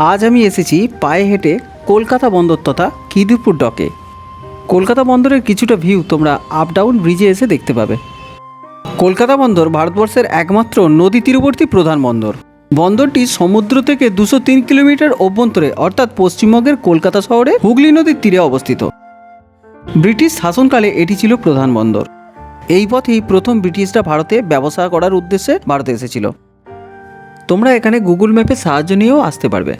আজ আমি এসেছি পায়ে হেঁটে কলকাতা বন্দর তথা খিদিরপুর ডকে। কলকাতা বন্দরের কিছুটা ভিউ তোমরা আপ ডাউন ব্রিজে এসে দেখতে পাবে। কলকাতা বন্দর ভারতবর্ষের একমাত্র নদী তীরবর্তী প্রধান বন্দর। বন্দরটি সমুদ্র থেকে দুশো তিন কিলোমিটার অভ্যন্তরে, অর্থাৎ পশ্চিমবঙ্গের কলকাতা শহরে হুগলি নদীর তীরে অবস্থিত। ব্রিটিশ শাসনকালে এটি ছিল প্রধান বন্দর। এই পথেই প্রথম ব্রিটিশরা ভারতে ব্যবসা করার উদ্দেশ্যে ভারতে এসেছিল। তোমরা এখানে গুগল ম্যাপের সাহায্য নিয়েও আসতে পারবে।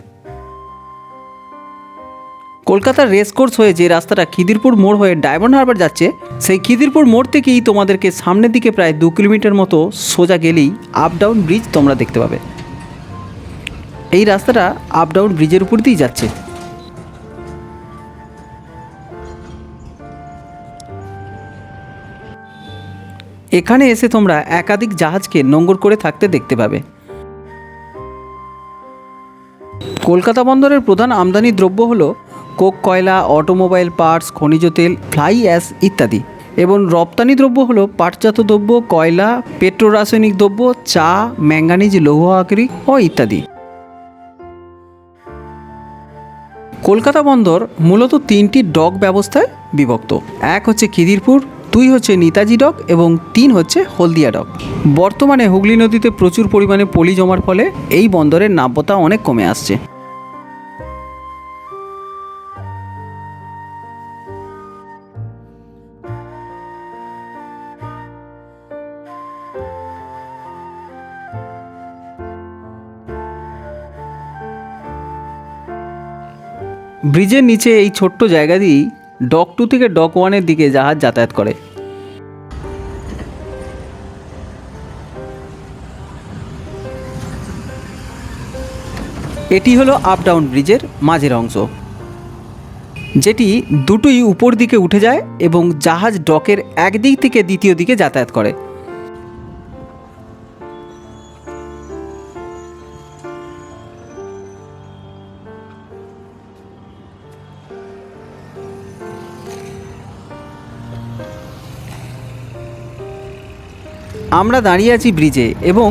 কলকাতার রেস কোর্স হয়ে যে রাস্তাটা খিদিরপুর মোড় হয়ে ডায়মন্ড হারবার যাচ্ছে, সেই খিদিরপুর মোড় থেকেই তোমাদেরকে সামনের দিকে প্রায় দু কিলোমিটার মতো সোজা গেলেই আপ ডাউন ব্রিজ তোমরা দেখতে পাবে। এই রাস্তাটা আপ ডাউন ব্রিজের উপর দিয়েই যাচ্ছে। এখানে এসে তোমরা একাধিক জাহাজকে নোঙ্গর করে থাকতে দেখতে পাবে। কলকাতা বন্দরের প্রধান আমদানি দ্রব্য হল কোক, কয়লা, অটোমোবাইল, পার্টস, খনিজ তেল, ফ্লাই অ্যাশ ইত্যাদি এবং রপ্তানি দ্রব্য হলো পাটজাত দ্রব্য, কয়লা, পেট্রোরাসায়নিক দ্রব্য, চা, ম্যাঙ্গানিজ, লৌহ আকরি ও ইত্যাদি। কলকাতা বন্দর মূলত তিনটি ডক ব্যবস্থায় বিভক্ত। এক হচ্ছে খিদিরপুর, দুই হচ্ছে নেতাজি ডক এবং তিন হচ্ছে হলদিয়া ডক। বর্তমানে হুগলি নদীতে প্রচুর পরিমাণে পলি জমার ফলে এই বন্দরের নাব্যতা অনেক কমে আসছে। ব্রিজের নিচে এই ছোট্ট জায়গা দিয়েই ডক টু থেকে ডক ওয়ানের দিকে জাহাজ যাতায়াত করে। এটি হলো আপ ডাউন ব্রিজের মাঝের অংশ, যেটি দুটোই উপর দিকে উঠে যায় এবং জাহাজ ডকের একদিক থেকে দ্বিতীয় দিকে যাতায়াত করে। আমরা দাঁড়িয়ে আছি ব্রিজে এবং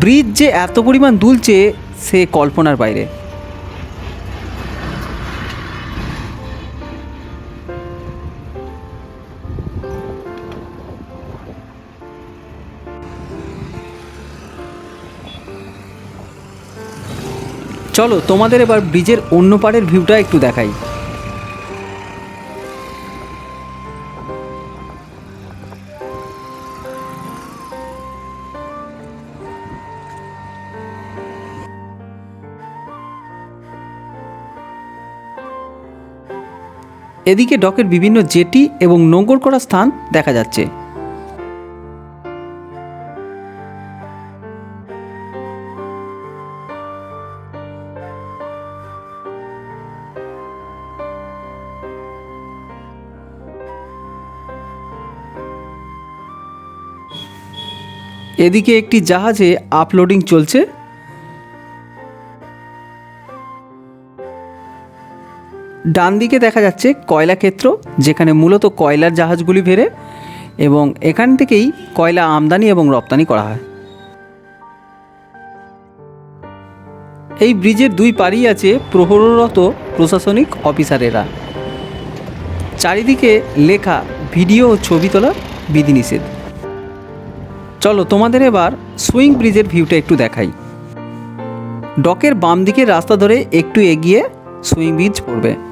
ব্রিজ যে এত পরিমাণ দুলছে সে কল্পনার বাইরে। চলো তোমাদের এবার ব্রিজের অন্য পাড়ের ভিউটা একটু দেখাই। এদিকে ডকের বিভিন্ন জেটি এবং নোঙ্গর করা স্থান দেখা যাচ্ছে। এদিকে একটি জাহাজে আপলোডিং চলছে। ডান দিকে দেখা যাচ্ছে কয়লা ক্ষেত্র, যেখানে মূলত কয়লার জাহাজগুলি ভেড়ে এবং এখান থেকেই কয়লা আমদানি এবং রপ্তানি করা হয়। এই ব্রিজের দুই পাড়েই আছে প্রহররত প্রশাসনিক অফিসারেরা। চারিদিকে লেখা ভিডিও ও ছবি তোলা বিধিনিষেধ। চলো তোমাদের এবার সুইং ব্রিজের ভিউটা একটু দেখাই। ডকের বাম দিকের রাস্তা ধরে একটু এগিয়ে সুইং ব্রিজ পড়বে।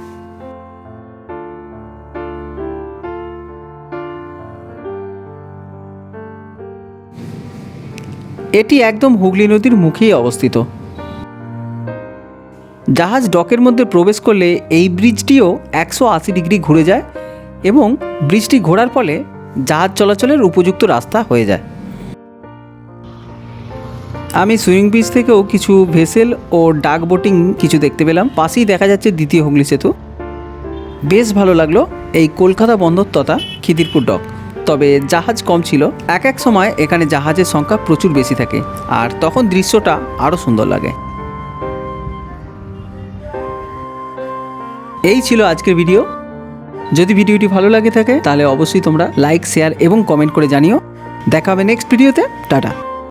এটি একদম হুগলি নদীর মুখেই অবস্থিত। জাহাজ ডকের মধ্যে প্রবেশ করলে এই ব্রিজটিও একশো আশি ডিগ্রি ঘুরে যায় এবং ব্রিজটি ঘোরার ফলে জাহাজ চলাচলের উপযুক্ত রাস্তা হয়ে যায়। আমি সুইমিং ব্রিজ থেকেও কিছু ভেসেল ও ডাক বোটিং কিছু দেখতে পেলাম। পাশেই দেখা যাচ্ছে দ্বিতীয় হুগলি সেতু। বেশ ভালো লাগল এই কলকাতা বন্দর তথা খিদিরপুর ডক। তবে জাহাজ কম ছিল। এক এক সময় এখানে জাহাজের সংখ্যা প্রচুর বেশি থাকে আর তখন দৃশ্যটা আরও সুন্দর লাগে। এই ছিল আজকের ভিডিও। যদি ভিডিওটি ভালো লাগে থাকে তাহলে অবশ্যই তোমরা লাইক, শেয়ার এবং কমেন্ট করে জানিও। দেখা হবে নেক্সট ভিডিওতে। টাটা।